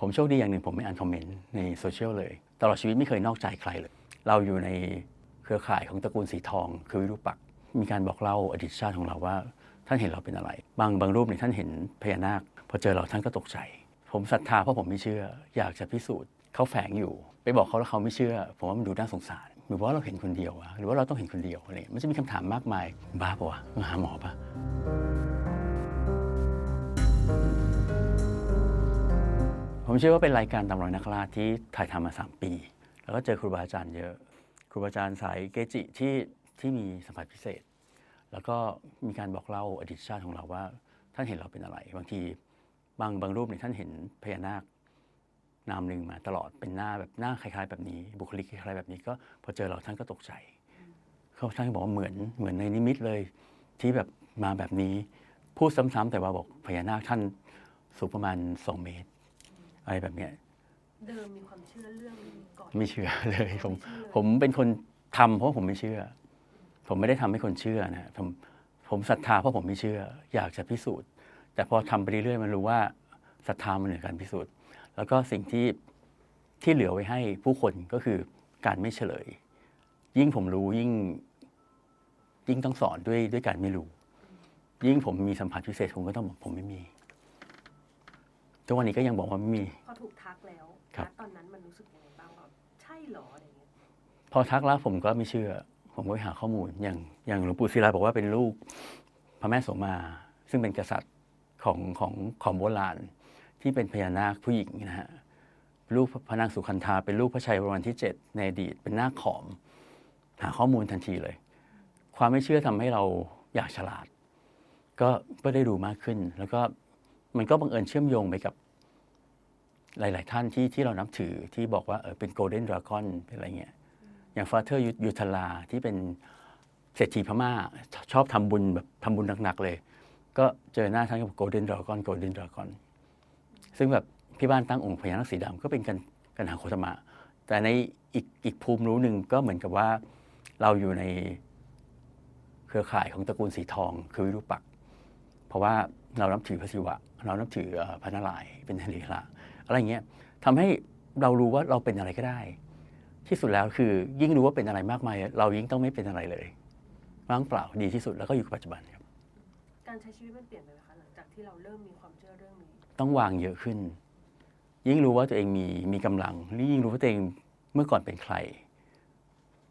ผมโชคดีอย่างหนึ่งผมไม่อ่านคอมเมนต์ในโซเชียลเลย ตลอดชีวิตไม่เคยนอกใจใครเลย เราอยู่ในเครือข่ายของตระกูลสีทอง คือวิรูปักษ์มีการบอกเล่าอดีตชาติของเราว่า ท่านเห็นเราเป็นอะไร บางบางรูปเนี่ยท่านเห็นพญานาค พอเจอเราท่านก็ตกใจ ผมศรัทธาเพราะผมไม่เชื่อ อยากจะพิสูจน์เขาแฝงอยู่ ไปบอกเขาแล้วเขาไม่เชื่อ ผมว่ามันดูน่าสงสารหรือว่าเราเห็นคนเดียวอะหรือว่าเราต้องเห็นคนเดียวอะไรอย่างเงี้ยมันจะมีคำถามมากมายบ้าปะวะมาหาหมอปะ ผมเชื่อว่าเป็นรายการตำรอยนักล่าที่ถ่ายทำมา 3 ปี แล้วก็เจอครูบาอาจารย์เยอะ ครูบาอาจารย์สายเกจิที่ที่มีสัมผัสพิเศษ แล้วก็มีการบอกเล่าอดีตชาติของเราว่า ท่านเห็นเราเป็นอะไร บางทีบางบางรูปเนี่ยท่านเห็นพญานาคนามหนึ่งมาตลอดเป็นหน้าแบบหน้าคล้าย ๆ แบบนี้ บุคลิกคล้ายๆแบบนี้ก็พอเจอเราท่านก็ตกใจเขาท่านบอกว่าเหมือนเหมือนในนิมิตเลย ที่แบบมาแบบนี้พูดซ้ำๆแต่ว่าบอกพญานาคท่านสูงประมาณ 2 เมตร อะไรแบบเนี้ยเดิมมีความเชื่อเรื่องนี้ก่อนไม่เชื่อเลยผมไม่เชื่อเลยผมเป็นคนทำเพราะผมไม่เชื่อ ผมไม่ได้ทำให้คนเชื่อนะผมผมศรัทธาเพราะผมไม่เชื่อ อยากจะพิสูจน์ แต่พอทำไปเรื่อยๆมันรู้ว่าศรัทธามันเหนือการพิสูจน์ แล้วก็สิ่งที่ที่เหลือไว้ให้ผู้คนก็คือการไม่เฉลย ยิ่งผมรู้ยิ่ง ยิ่งต้องสอนด้วยด้วยการไม่รู้ ยิ่งผมมีสัมผัสพิเศษผมก็ต้องบอกผมไม่มีทุกวันนี้ก็ยังบอกว่าไม่มีพอ ถูกทักแล้วครับ ณตอนนั้นมันรู้สึกยังไงบ้างแบบใช่เหรออะไรเงี้ยพอทักแล้วผมก็ไม่เชื่อ ผมก็ไปหาข้อมูล อย่างอย่างหลวงปู่ศิลาบอกว่าเป็นลูกพระแม่โสมา ซึ่งเป็นกษัตริย์ของของของโบราณที่เป็นพญานาคผู้หญิงนะฮะลูกพระนางสุคันธาเป็นลูกพระชัยวรมันที่ 7 ในอดีต เป็นนาคขอม หาข้อมูลทันทีเลย ความไม่เชื่อทำให้เราอยากฉลาด ก็ก็ได้ดูมากขึ้น แล้วก็มันก็บังเอิญเชื่อมโยงไปกับ หลาย ๆ ท่านที่ที่เรานับถือที่บอกว่าเออเป็นโกลเด้นดราก้อนเป็นอะไรเงี้ยอย่างฟาเธอร์ยุทธลาที่เป็นเศรษฐีพม่าชอบทำบุญแบบทำบุญหนัก ๆ เลย ก็เจอหน้าท่านก็บโกลเด้นดราก้อนโกลเด้นดราก้อนซึ่งแบบที่บ้านตั้งองค์พญานาคสีดำก็เป็นกันกันหาโคตมะ แต่ในอีกอีกภูมิรู้หนึ่งก็เหมือนกับว่าเราอยู่ในเครือข่ายของตระกูลสีทองคือวิรูปักษ์เพราะว่าเรานับถือพระศิวะ เรานับถือพระนารายณ์เป็นเทระ อะไรอย่างเงี้ยทำให้เรารู้ว่าเราเป็นอะไรก็ได้ ที่สุดแล้วคือยิ่งรู้ว่าเป็นอะไรมากมาย เรายิ่งต้องไม่เป็นอะไรเลยว่างเปล่าดีที่สุดแล้วก็อยู่กับปัจจุบันครับ การใช้ชีวิตมันเปลี่ยนไปไหมคะหลังจากที่เราเริ่มมีความเชื่อเรื่องนี้ ต้องวางเยอะขึ้น ยิ่งรู้ว่าตัวเองมีมีกำลังยิ่งรู้ว่าตัวเองเมื่อก่อนเป็นใคร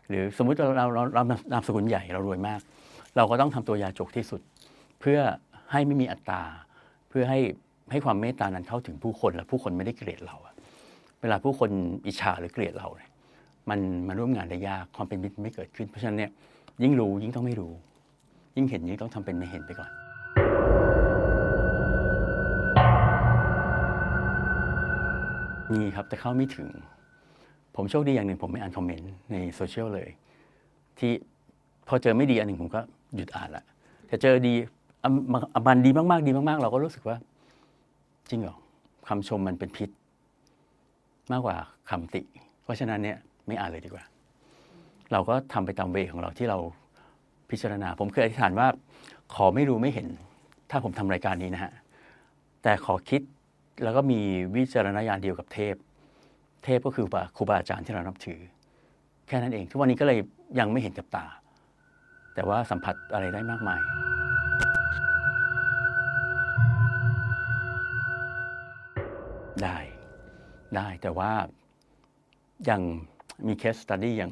หรือสมมุติเราเราเราเรานามสกุลใหญ่เรารวยมาก เราก็ต้องทำตัวยาจกที่สุด เพื่อให้ไม่มีอัตรา เพื่อให้ ให้ความเมตตานั้นเข้าถึงผู้คนและผู้คนไม่ได้เกลียดเราเวลาผู้คนอิจฉาหรือเกลียดเราเนี่ยมันมันร่วมงานได้ยากความเป็นมิตรไม่เกิดขึ้น เพราะฉะนั้นเนี่ยยิ่งรู้ยิ่งต้องไม่รู้ ยิ่งเห็นยิ่งต้องทำเป็นไม่เห็นไปก่อนมีครับแต่เข้าไม่ถึง ผมโชคดีอย่างหนึ่งผมไม่อ่านคอมเมนต์ในโซเชียลเลย ที่พอเจอไม่ดีอันหนึ่งผมก็หยุดอ่านละแต่เจอดีอะมันอะมันดีมากๆดีมากๆ เราก็รู้สึกว่า จริงเหรอคำชมมันเป็นพิษ มากกว่าคำติ เพราะฉะนั้นเนี่ยไม่อ่านเลยดีกว่า เราก็ทำไปตามเวของเราที่เราพิจารณา ผมเคยอธิษฐานว่า ขอไม่รู้ไม่เห็น ถ้าผมทำรายการนี้นะฮะ แต่ขอคิดแล้วก็มีวิจารณญาณเดียวกับเทพ เทพก็คือครูบาอาจารย์ที่เรานับถือ แค่นั้นเอง ทุกวันนี้ก็เลยยังไม่เห็นกับตา แต่ว่าสัมผัสอะไรได้มากมาย ได้ได้แต่ว่าอย่างมีเคสตัดดี้อย่าง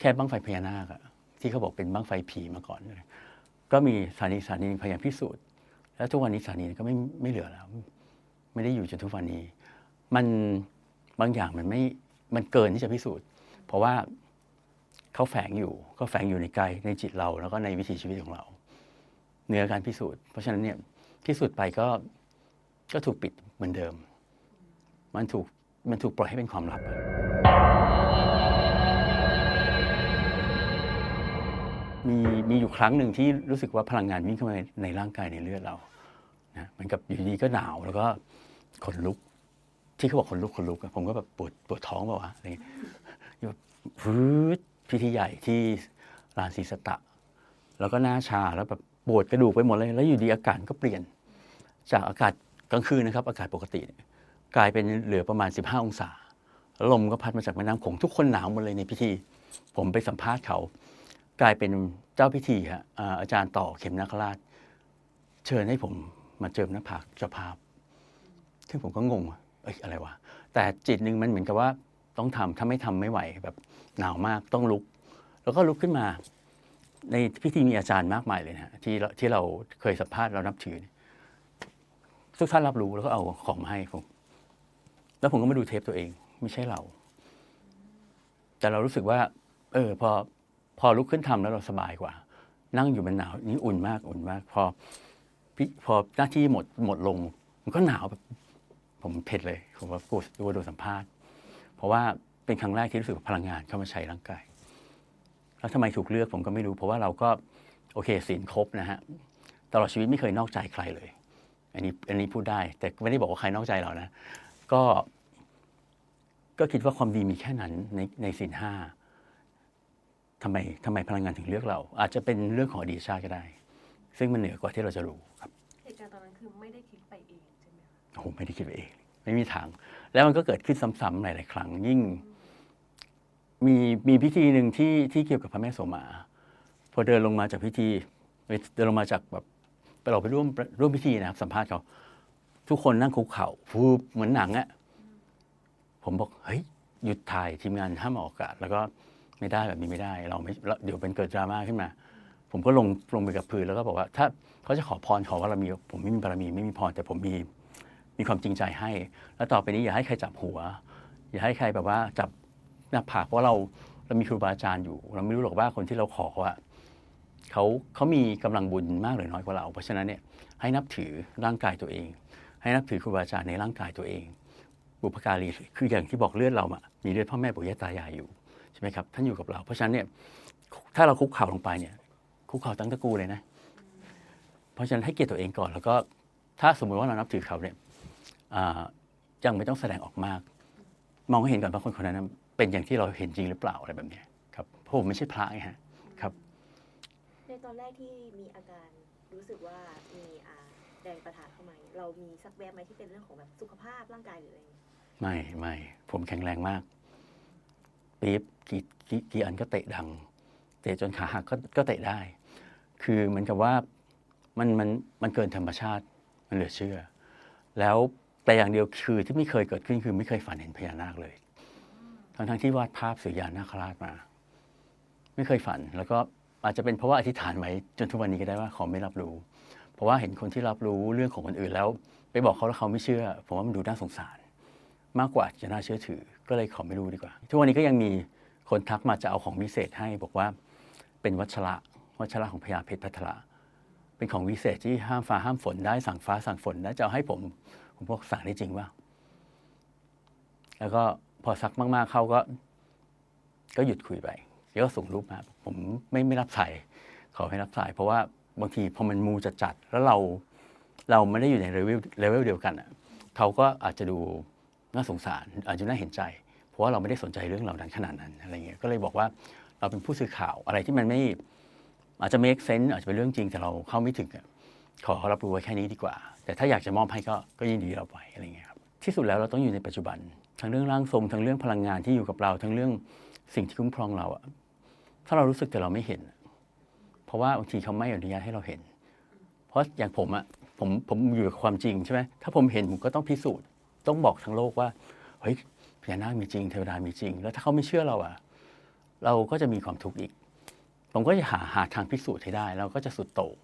แค่บั้งไฟพญานาคอะที่เขาบอกเป็นบั้งไฟผีมาก่อนเลยก็มีสถานีสถานีพยายามพิสูจน์แล้วทุกวันนี้สถานีก็ไม่ไม่เหลือแล้ว ไม่ได้อยู่จนทุกวันนี้ มันบางอย่างมันไม่มันเกินที่จะพิสูจน์ เพราะว่าเขาแฝงอยู่ก็แฝงอยู่ในกายในจิตเรา แล้วก็ในวิถีชีวิตของเราเหนือการพิสูจน์เพราะฉะนั้นเนี่ยพิสูจน์ไปก็ก็ถูกปิดเหมือนเดิม มันถูกมันถูกปล่อยให้เป็นความลับ มีมีอยู่ครั้งหนึ่งที่รู้สึกว่าพลังงานวิ่งเข้ามาในร่างกายในเลือดเรานะมันกับอยู่ดีก็หนาวแล้วก็ขนลุก ที่เขาบอกขนลุกขนลุกผมก็แบบปวดปวดท้องเปล่าวะอะไรเงี้ยแบบฟืดพิธีใหญ่ที่ลานศรีสตะ แล้วก็หน้าชาแล้วแบบปวดกระดูกไปหมดเลย แล้วอยู่ดีอากาศก็เปลี่ยน จากอากาศกลางคืนนะครับ อากาศปกติเนี่ย กลายเป็นเหลือประมาณ 15 องศาแล้วลมก็พัดมาจากแม่น้ำโขงทุกคนหนาวหมดเลยในพิธี ผมไปสัมภาษณ์เขา กลายเป็นเจ้าพิธีฮะอาอาจารย์ต่อเข็มนาคราช เชิญให้ผมมาเจิมหน้าผากเจ้าภาพ ซึ่งผมก็งงเอ้ยอะไรวะ แต่จิตหนึ่งมันเหมือนกับว่าต้องทำถ้าไม่ทำไม่ไหวแบบหนาวมากต้องลุก แล้วก็ลุกขึ้นมา ในพิธีมีอาจารย์มากมายเลยนะที่เราที่เราเคยสัมภาษณ์เรานับถือทุกท่านรับรู้แล้วก็เอาของมาให้ผม แล้วผมก็มาดูเทปตัวเอง ไม่ใช่เรา แต่เรารู้สึกว่า เออ พอพอลุกขึ้นทำแล้วเราสบายกว่า นั่งอยู่มันหนาวนี่อุ่นมากอุ่นมาก พอพพอหน้าที่หมดหมดลง มันก็หนาวแบบผมเผ็ดเลยผมว่ากลัวกลัวโดนสัมภาษณ์ เพราะว่าเป็นครั้งแรกที่รู้สึกพลังงานเข้ามาใช้ร่างกายแล้วทำไมถูกเลือกผมก็ไม่รู้ เพราะว่าเราก็โอเคศีลครบนะฮะตลอดชีวิตไม่เคยนอกใจใครเลย อันนี้อันนี้พูดได้ แต่ไม่ได้บอกว่าใครนอกใจเรานะ ก็ก็คิดว่าความดีมีแค่นั้นในในศีลห้าทำไมทำไมพลังงานถึงเลือกเรา อาจจะเป็นเรื่องของอดีตชาติก็ได้ ซึ่งมันเหนือกว่าที่เราจะรู้ครับเหตุการณ์ตอนนั้นคือไม่ได้คิดไปเองใช่ไหมคะโอ้โหไม่ได้คิดไปเอง ไม่มีทาง แล้วมันก็เกิดขึ้นซ้ำๆหลายๆครั้ง ยิ่ง มีมีพิธีหนึ่งที่ที่เกี่ยวกับพระแม่โสมา พอเดินลงมาจากพิธีเดินลงมาจากแบบไปเราไปร่วมร่วมพิธีนะครับสัมภาษณ์เขา ทุกคนนั่งคุกเข่าฟูบเหมือนหนังอะผมบอกเฮ้ยหยุดถ่ายทีมงานห้ามออกอากาศแล้วก็ไม่ได้แบบนี้ไม่ได้ เราไม่เราเดี๋ยวเป็นเกิดดราม่าขึ้นมา ผมก็ลงลงไปกับพื้นแล้วก็บอกว่า ถ้าเขาจะขอพรขอว่าเรามีผมไม่มีบารมีไม่มีพรแต่ผมมีมีความจริงใจให้ แล้วต่อไปนี้อย่าให้ใครจับหัว อย่าให้ใครแบบว่าจับหน้าผากเพราะเราเรามีครูบาอาจารย์อยู่ เราไม่รู้หรอกว่าคนที่เราขอว่าเขาเขามีกำลังบุญมากหรือน้อยกว่าเรา เพราะฉะนั้นเนี่ยให้นับถือร่างกายตัวเอง ให้นับถือครูบาอาจารย์ในร่างกายตัวเอง บุพการีคืออย่างที่บอกเลือดเราอะมีเลือดพ่อแม่ปู่ย่าตายายอยู่ใช่ไหมครับท่านอยู่กับเรา เพราะฉะนั้นเนี่ยถ้าเราคุกเข่าลงไปเนี่ยคุกเข่าตั้งตะกูเลยนะ เพราะฉะนั้นให้เกียรติตัวเองก่อน แล้วก็ถ้าสมมุติว่าเรานับถือเขาเนี่ยยังไม่ต้องแสดงออกมาก มองให้เห็นก่อนว่าคนคนนั้นเป็นอย่างที่เราเห็นจริงหรือเปล่าอะไรแบบนี้ครับเพราะผมไม่ใช่พระไงฮะครับในตอนแรกที่มีอาการรู้สึกว่ามีแรงประทะเข้ามา เรามีสักแวบไหมที่เป็นเรื่องของแบบสุขภาพร่างกายหรืออะไรอย่างเงี้ยไม่ไม่ผมแข็งแรงมากปี๊บกี่กี่กี่อันก็เตะดัง เตะจนขาหักก็ก็เตะได้ คือเหมือนกับว่ามันมันมันเกินธรรมชาติมันเหลือเชื่อ แล้วแต่อย่างเดียวคือที่ไม่เคยเกิดขึ้นคือไม่เคยฝันเห็นพญานาคเลย ทั้งทั้งที่วาดภาพสุริยานาคราชมา ไม่เคยฝัน แล้วก็อาจจะเป็นเพราะว่าอธิษฐานไว้จนทุกวันนี้ก็ได้ว่าขอไม่รับรู้เราะว่าเห็นคนที่รับรู้เรื่องของคนอื่นแล้ว ไปบอกเขาแล้วเขาไม่เชื่อ ผมว่ามันดูน่าสงสาร มากกว่าจะน่าเชื่อถือ ก็เลยขอไม่รู้ดีกว่า ทุกวันนี้ก็ยังมีคนทักมาจะเอาของวิเศษให้ บอกว่าเป็นวัชระวัชระของพญาเพชรพัทระเป็นของวิเศษที่ห้ามฟ้าห้ามฝนได้สั่งฟ้าสั่งฝนได้จะเอาให้ผมผมบอกสั่งได้จริงว่า แล้วก็พอซักมาก ๆ เข้าก็ ก็หยุดคุยไปแล้วก็ส่งรูปมา ผมไม่ไม่รับสายขอให้รับสาย เพราะว่า บางทีพอมันมูจะจัดๆแล้วเราเราไม่ได้อยู่ในเลเวลเลเวลเดียวกันอะเขาก็อาจจะดูน่าสงสารอาจจะน่าเห็นใจ เพราะว่าเราไม่ได้สนใจเรื่องเหล่านั้นขนาดนั้นอะไรเงี้ยก็เลยบอกว่าเราเป็นผู้สื่อข่าวอะไรที่มันไม่อาจจะ make sense อาจจะเป็นเรื่องจริงแต่เราเข้าไม่ถึงขอรับรู้ไว้แค่นี้ดีกว่า แต่ถ้าอยากจะมอบให้ก็ก็ยินดีเรับไว้อะไรเงี้ยครับที่สุดแล้วเราต้องอยู่ในปัจจุบัน ทั้งเรื่องร่างทรงทั้งเรื่องพลังงานที่อยู่กับเรา ทั้งเรื่องสิ่งที่คุ้มครองเราอะถ้าเรารู้สึกแต่เราไม่เห็น เพราะว่าบางทีเขาไม่อนุญาตให้เราเห็น เพราะอย่างผมอะผมผมอยู่กับความจริงใช่ไหมถ้าผมเห็นผมก็ต้องพิสูจน์ ต้องบอกทั้งโลกว่าเฮ้ยพญานาคมีจริงเทวดามีจริง แล้วถ้าเขาไม่เชื่อเราอะเราก็จะมีความทุกข์อีก ผมก็จะหาหาทางพิสูจน์ให้ได้ เราก็จะสุดโต่ง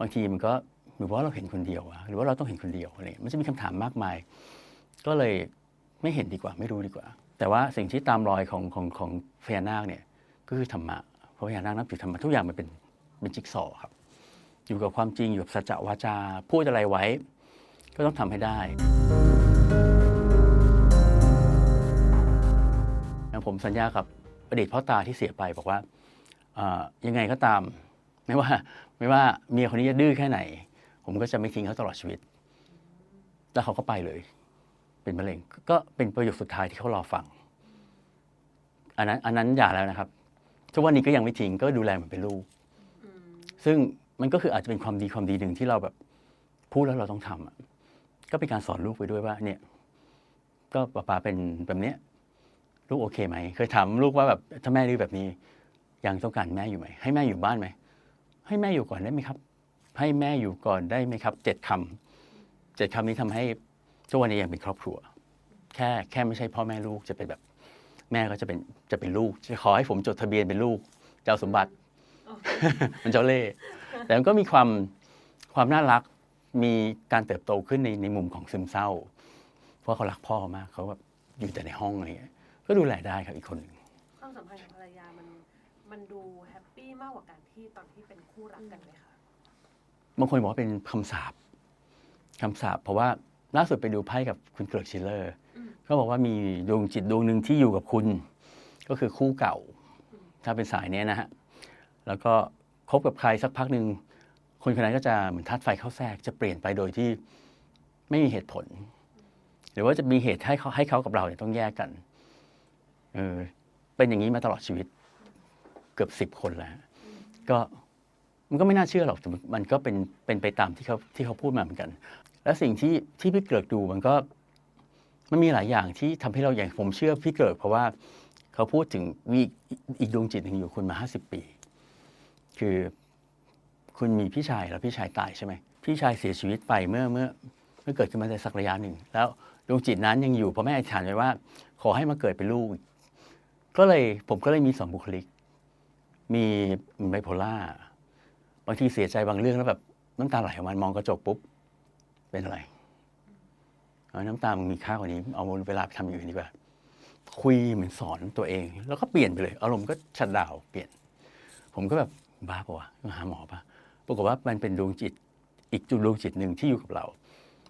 บางทีมันก็หรือว่าเราเห็นคนเดียวอะหรือว่าเราต้องเห็นคนเดียวอะไรมันจะมีคำถามมากมาย ก็เลยไม่เห็นดีกว่า ไม่รู้ดีกว่า แต่ว่าสิ่งที่ตามรอยของของของพญานาคเนี่ยก็คือธรรมะ พราะพญานาคนับถือธรรมะทุกอย่างมันเป็นเป็นจิ๊กซอครับ อยู่กับความจริงอยู่กับสัจวาจาพูดอะไรไว้ ก็ต้องทำให้ได้ผมสัญญากับอดีตพ่อตาที่เสียไปบอกว่ายังไงก็ตาม ไม่ว่าไม่ว่าเมียคนนี้จะดื้อแค่ไหน ผมก็จะไม่ทิ้งเขาตลอดชีวิต แล้วเขาก็ไปเลย เป็นมะเร็งก็เป็นประโยคสุดท้ายที่เขารอฟังอันนั้นอันนั้นอย่าแล้วนะครับ ทุกวันนี้ก็ยังไม่ทิ้งก็ดูแลเหมือนเป็นลูกอืมซึ่งมันก็คืออาจจะเป็นความดีความดีหนึ่งที่เราแบบพูดแล้วเราต้องทำอะก็เป็นการสอนลูกไปด้วยว่า เนี่ย ก็ป้าป๋าเป็นแบบเนี้ย ลูกโอเคไหม เคยถามลูกว่าแบบถ้าแม่ดื้อแบบนี้ ยังต้องการแม่อยู่ไหม ให้แม่อยู่บ้านไหม ให้แม่อยู่ก่อนได้ไหมครับ ให้แม่อยู่ก่อนได้ไหมครับ เจ็ดคำเจ็ดคำนี้ทำให้ทุกวันนี้ยังเป็นครอบครัว แค่แค่ไม่ใช่พ่อแม่ลูกจะเป็นแบบ แม่ก็จะเป็นจะเป็นลูกจะขอให้ผมจดทะเบียนเป็นลูกจะเอาสมบัติโอเคมันเจ้าเล่ห์แต่มันก็มีความความน่ารักมีการเติบโตขึ้นในในมุมของซึมเศร้า เพราะเขารักพ่อมากเขาแบบอยู่แต่ในห้องอะไรเงี้ยก็ดูแลได้ครับอีกคนหนึ่งความสัมพันธ์กับภรรยามันมันดูแฮปปี้มากกว่าการที่ตอนที่เป็นคู่รักกันไหมคะบางคนบอกว่าเป็นคำสาปคำสาปเพราะว่าล่าสุดไปดูไพ่กับคุณเกริกชิลเลอร์ อืมก็บอกว่ามีดวงจิตดวงหนึ่งที่อยู่กับคุณ ก็คือคู่เก่า ถ้าเป็นสายเนี้ยนะฮะแล้วก็คบกับใครสักพักหนึ่งคนคนนั้นก็จะเหมือนธาตุไฟเข้าแทรกจะเปลี่ยนไปโดยที่ไม่มีเหตุผล หรือว่าจะมีเหตุให้เขาให้เขากับเราเนี่ยต้องแยกกันเออเป็นอย่างนี้มาตลอดชีวิต เกือบสิบคนแล้ว ก็มันก็ไม่น่าเชื่อหรอกแต่มันก็เป็นเป็นไปตามที่เขาที่เขาพูดมาเหมือนกัน และสิ่งที่ที่พี่เกิดดูมันก็ มันมีหลายอย่างที่ทำให้เราอย่างผมเชื่อพี่เกิด เพราะว่าเขาพูดถึงมีอีกดวงจิตหนึ่งอยู่คุณมาห้าสิบปี คือคุณมีพี่ชายแล้วพี่ชายตายใช่ไหมพี่ชายเสียชีวิตไปเมื่อเมื่อเมื่อเกิดขึ้นมาได้สักระยะหนึ่ง แล้วดวงจิตนั้นยังอยู่เพราะแม่อธิษฐานไว้ว่า ขอให้มาเกิดเป็นลูกกก็เลยผมก็เลยมีสองบุคลิก มีไบโพล่าบางทีเสียใจบางเรื่องแล้วแบบน้ำตาไหลออกมามองกระจกปุ๊บ เป็นอะไร น้ำตามึงมีค่ากว่านี้ เอาเวลาไปทำอย่างอื่นดีกว่า คุยเหมือนสอนตัวเอง แล้วก็เปลี่ยนไปเลย อารมณ์ก็ชัดดาวเปลี่ยน ผมก็แบบบ้าปะวะต้องหาหมอปะปรากฏว่ามันเป็นดวงจิตอีกดวงจิตหนึ่งที่อยู่กับเรา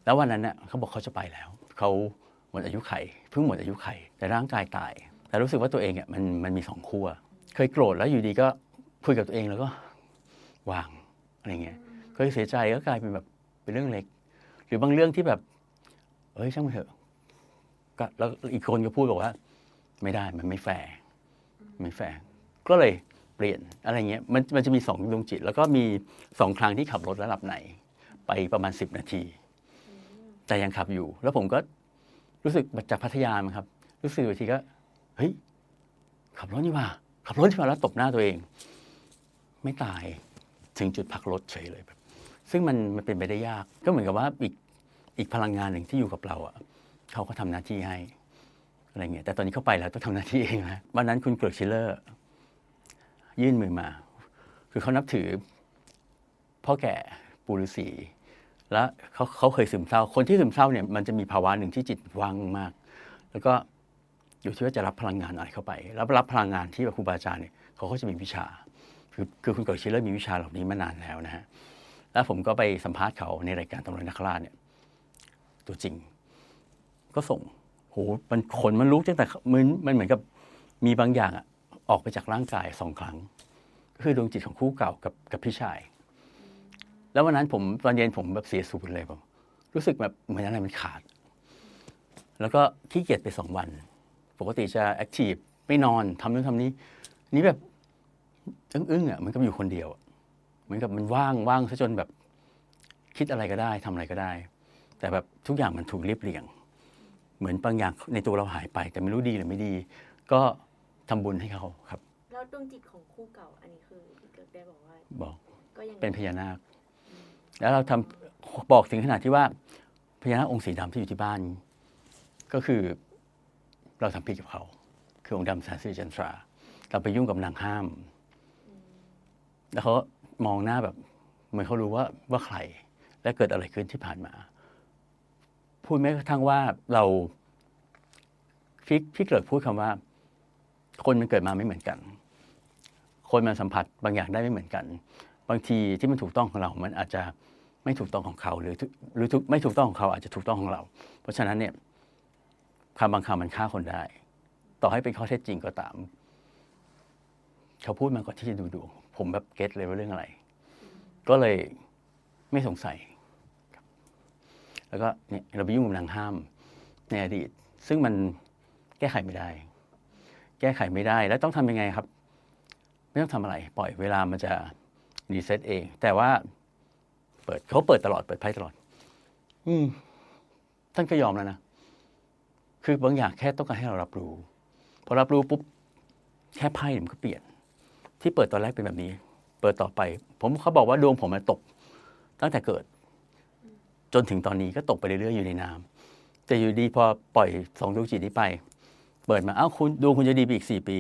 แล้ววันนั้นเน่ะเขาบอกเขาจะไปแล้ว เขาหมดอายุไขเพิ่งหมดอายุไข แต่ร่างกายตาย แต่รู้สึกว่าตัวเองอะมันมันมีสองขั้วเคยโกรธแล้วอยู่ดีก็คุยกับตัวเองแล้วก็วางอะไรเงี้ยเคยเสียใจก็กลายเป็นแบบเป็นเรื่องเล็ก หรือบางเรื่องที่แบบ เอ้ยช่างมันเถอะก็แล้วอีกคนก็พูดบอกว่า ไม่ได้มันไม่แฟร์ไม่แฟร์ก็เลยเปลี่ยนอะไรเงี้ยมันมันจะมีสองดวงจิต แล้วก็มีสองครั้งที่ขับรถแล้วหลับในไปประมาณสิบนาที แต่ยังขับอยู่ แล้วผมก็รู้สึกมาจากพัทยามั้งครับ รู้สึกบางทีก็เฮ้ยขับรถนี่ว่า ขับรถที่มาแล้วตบหน้าตัวเอง ไม่ตายถึงจุดพักรถเฉยเลยแบบซึ่งมันมันเป็นไปได้ยาก ก็เหมือนกับว่าอีก อีกพลังงานหนึ่งที่อยู่กับเราอะเขาก็ทำหน้าที่ให้อะไรเงี้ยแต่ตอนนี้เขาไปแล้วต้องทำหน้าที่เองนะวันนั้นคุณเกริกชิลเลอร์ ยื่นมือมา คือเขานับถือพ่อแก่ปูฤาษีแล้วเขาเขาเคยซึมเศร้า คนที่ซึมเศร้าเนี่ยมันจะมีภาวะหนึ่งที่จิตว่างมาก แล้วก็อยู่ที่ว่าจะรับพลังงานอะไรเข้าไป แล้วรับพลังงานที่ครูบาอาจารย์เนี่ยเขาก็จะมีวิชา คือคือคุณเกิดชิลเลอร์มีวิชาเหล่านี้มานานแล้วนะฮะ แล้วผมก็ไปสัมภาษณ์เขาในรายการตำรวจนักล่าเนี่ย ตัวจริง ก็ส่งโหมันขนมันลุกตั้งแต่มันมันเหมือนกับมีบางอย่างอะออกไปจากร่างกายสองครั้ง ก็คือดวงจิตของคู่เก่ากับกับพี่ชาย แล้ววันนั้นผมตอนเย็นผมแบบเสียสูญเลยผมรู้สึกแบบเหมือนอะไรมันขาด แล้วก็ขี้เกียจไปสองวัน ปกติจะแอคทีฟไม่นอนทำนู่นทำนี้ นี่แบบอึ้งๆอะเหมันก็อยู่คนเดียวเหมือนกับมันว่างว่างซะจนแบบคิดอะไรก็ได้ทำอะไรก็ได้ แต่แบบทุกอย่างมันถูกเรียบเรียง เหมือนบางอย่างในตัวเราหายไป แต่ไม่รู้ดีหรือไม่ดี ก็ทำบุญให้เขาครับ แล้วดวงจิตของคู่เก่าอันนี้คือพี่เกิดได้บอกว่าบอกก็ยังเป็นพญานาค แล้วเราทำบอกถึงขนาดที่ว่าพญานาคองค์สีดำที่อยู่ที่บ้าน ก็คือเราทำผิดกับเขา คือองค์ดำแสนสิริจันทรา เราไปยุ่งกับนางห้าม แล้วเขามองหน้าแบบเหมือนเขารู้ว่าว่าใครและเกิดอะไรขึ้นที่ผ่านมา พูดแม้กระทั่งว่าเราพี่พี่เกิดพูดคำว่า คนมันเกิดมาไม่เหมือนกัน คนมันสัมผัสบางอย่างได้ไม่เหมือนกัน บางทีที่มันถูกต้องของเรา มันอาจจะไม่ถูกต้องของเขา หรือหรือไม่ถูกต้องของเขาอาจจะถูกต้องของเรา เพราะฉะนั้นเนี่ยคำบางคำมันฆ่าคนได้ ต่อให้เป็นข้อเท็จจริงก็ตาม เขาพูดมาก่อนที่จะดูดวงผมแบบเก็ตเลยว่าเรื่องอะไร ก็เลยไม่สงสัย แล้วก็เนี่ยเราไปยุ่งกับนางห้ามในอดีต ซึ่งมันแก้ไขไม่ได้ แก้ไขไม่ได้แล้วต้องทำยังไงครับ ไม่ต้องทำอะไร ปล่อยเวลามันจะรีเซ็ตเอง แต่ว่า เปิดเขาเปิดตลอดเปิดไพ่ตลอด อืม ท่านก็ยอมแล้วนะคคือบางอย่างแค่ต้องการให้เรารับรู้พอรับรู้ปุ๊บแค่ไพ่มันก็เปลี่ยน ที่เปิดตอนแรกเป็นแบบนี้ เปิดต่อไป ผมเขาบอกว่าดวงผมมันตก ตั้งแต่เกิด จนถึงตอนนี้ก็ตกไปเรื่อยๆอยู่ในน้ำแต่อยู่ดีพอปล่อยสองดวงจิตนี้ไป เปิดมาอ้าวคุณดวงคุณจะดีไปอีกสี่ปี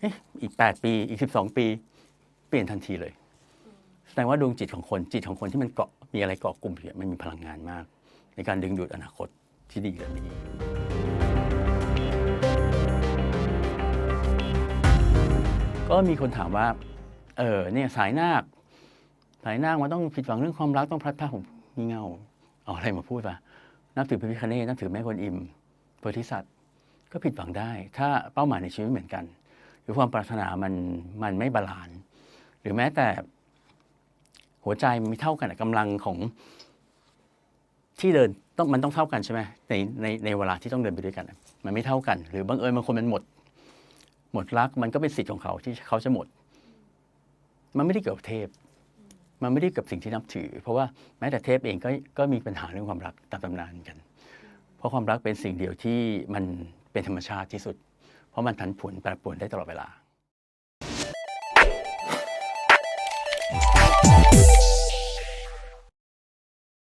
เอ๊ะอีกแปดปีอีกสิบสองปี เปลี่ยนทันทีเลยแสดงว่าดวงจิตของคนจิตของคนที่มันเกาะมีอะไรเกาะกลุ่มอยู่มันมีพลังงานมาก ในการดึงดูดอนาคตที่ดีและไม่ดีก็มีคนถามว่า เออเนี่ยสายนาค สายนาคมันต้องผิดหวังเรื่องความรักต้องพลัดพรากผม งี่เง่า เอาอะไรมาพูดวะนับถือพระพิคเนตนับถือแม่กวนอิมโพธิสัตว์ก็ผิดหวังได้ ถ้าเป้าหมายในชีวิตเหมือนกัน หรือความปรารถนามันมันไม่บาลานซ์หรือแม้แต่หัวใจมันไม่เท่ากันอะกำลังของที่เดินต้องมันต้องเท่ากันใช่ไหมในในในเวลาที่ต้องเดินไปด้วยกัน มันไม่เท่ากัน หรือบังเอิญบางคนมันหมด หมดรักมันก็เป็นสิทธิ์ของเขาที่เขาจะหมด มันไม่ได้เกี่ยวกับเทพ มันไม่ได้เกี่ยวกับสิ่งที่นับถือ เพราะว่าแม้แต่เทพเองก็ก็มีปัญหาเรื่องความรักตามตำนานเหมือนกัน เพราะความรักเป็นสิ่งเดียวที่มันเป็นธรรมชาติที่สุด เพราะมันผันผวนแปรปรวนได้ตลอดเวลา